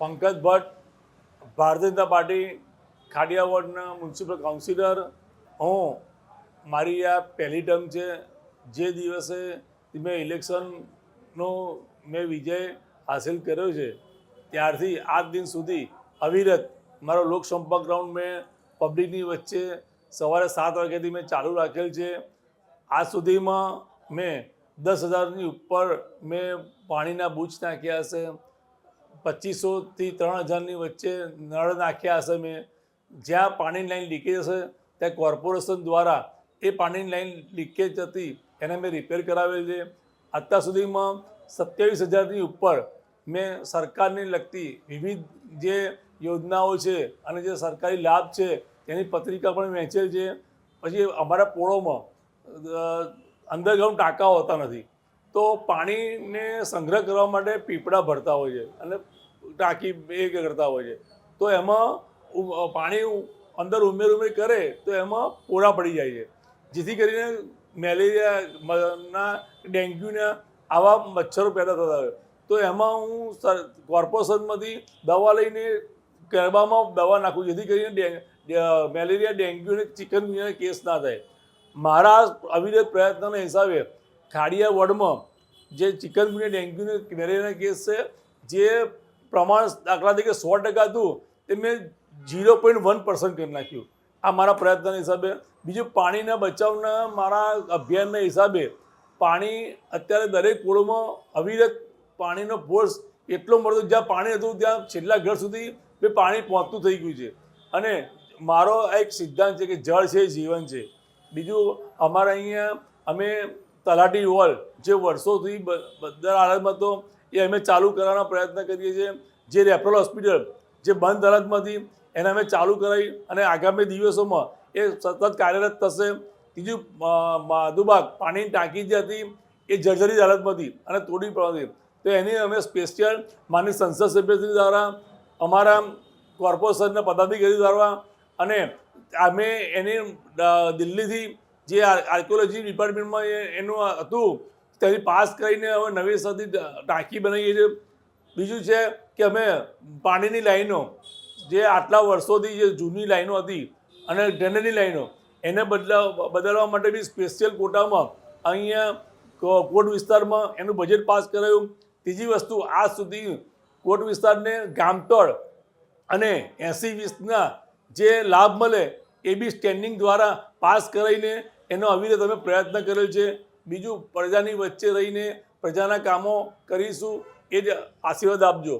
Pankaj Bhatt, Bharatiya Janata party Khadia વોર્ડના municipal councillor. હું, મારી આ પહેલી ટર્મ છે, જે દિવસે મેં ઇલેક્શનનો મેં વિજય હાંસિલ કર્યો છે, ત્યારથી આજ દિન સુધી અવિરત મારો લોકસંપર્ક રાઉન્ડ મેં પબ્લિકની વચ્ચે સવારે સાત વાગ્યાથી મેં ચાલુ રાખેલ છે. આજ સુધીમાં મેં દસ હજારની ઉપર મેં પાણીના બૂચ નાખ્યા હશે પચીસોથી ત્રણ હજારની વચ્ચે નળ નાખ્યા હશે મેં. જ્યાં પાણીની લાઈન લીકેજ હશે, ત્યાં કોર્પોરેશન દ્વારા એ પાણીની લાઈન લીકેજ હતી, એને મેં રિપેર કરાવેલ છે. અત્યાર સુધીમાં સત્યાવીસ હજારની ઉપર મેં સરકારને લગતી વિવિધ જે યોજનાઓ છે અને જે સરકારી લાભ છે, તેની પત્રિકા પણ વહેંચેલ છે. પછી અમારા પોળોમાં અંડરગ્રાઉન્ડ ટાંકાઓ હોતા નથી. તો પાણીને સંગ્રહ કરવા માટે પીપળા ભરતા હોય છે અને ટાંકી એ કરતા હોય છે. તો એમાં પાણી અંદર ઉમેર ઉમેર કરે તો એમાં પોરા પડી જાય છે. જેથી કરીને મેલેરિયાના ડેન્ગ્યુના આવા મચ્છરો પેદા થતા હોય. તો એમાં હું સર- કોર્પોરેશનમાંથી દવા લઈને ગરબામાં દવા નાખું, જેથી કરીને મેલેરિયા, ડેન્ગ્યુ અને ચિકનગુનિયાના કેસ ના થાય. મારા અવિરત પ્રયત્નના હિસાબે ખાડિયા વોર્ડમાં જે ચિકનગુનિયા ડેન્ગ્યુ અને મેલેરિયાના કેસ છે, જે પ્રમાણ દાખલા તરીકે સો ટકા હતું, તે મેં ઝીરો પોઈન્ટ વન પર્સન્ટ કરી નાખ્યું. આ મારા પ્રયત્નના હિસાબે. બીજું, પાણીના બચાવના મારા અભિયાનના હિસાબે પાણી અત્યારે દરેક પોળોમાં અવિરત પાણીનો ફોર્સ એટલો મળતો જ્યાં પાણી હતું, ત્યાં છેલ્લા ઘર સુધી બે પાણી પહોંચતું થઈ ગયું છે. અને મારો આ એક સિદ્ધાંત છે કે જળ છે, જીવન છે. બીજું, અમારા અહીંયા અમે તલાટી હોલ જે વર્ષોથી બધા હાલતમાં તો એ અમે ચાલુ કરવાનો પ્રયત્ન કરીએ છીએ. જે રેફરલ હોસ્પિટલ જે બંધ હાલતમાંથી એને અમે ચાલુ કરાવી અને આગામી દિવસોમાં એ સતત કાર્યરત થશે. અ, માધુબાગ પાણીની ટાંકી જે હતી એ જર્જરિત હાલતમાં હતી અને તોડી પડતી તો એની અમે સ્પેશિયલ માની સંસદ સભ્યશ્રી દ્વારા અમારા કોર્પોરેશનના પદાધિકારી દ્વારા અને અમે એની દિલ્હીથી જે આર્કિયોલોજી ડિપાર્ટમેન્ટમાં એનું હતું ત્યાંથી પાસ કરીને હવે નવી સદી ટાંકી બનાવીએ છીએ. બીજું છે કે અમે પાણીની લાઈનો, જે આટલા વર્ષોથી જે જૂની લાઈનો હતી અને ડ્રેનેજની લાઈનો, એને બદલા બદલવા માટે બી સ્પેશિયલ કોટામાં અહીંયા કોટ વિસ્તારમાં એનું બજેટ પાસ કરાયું. ત્રીજી વસ્તુ, આજ સુધી કોટ વિસ્તારને ગામતળ અને એંસી વીસના જે લાભ મળે એ બી સ્ટેન્ડિંગ દ્વારા પાસ કરાવીને એનો અવિરત તમે પ્રયત્ન કરેલ છે. બીજું પ્રજાની વચ્ચે રહીને પ્રજાના કામો કરીશું. એ જ આશીર્વાદ આપજો.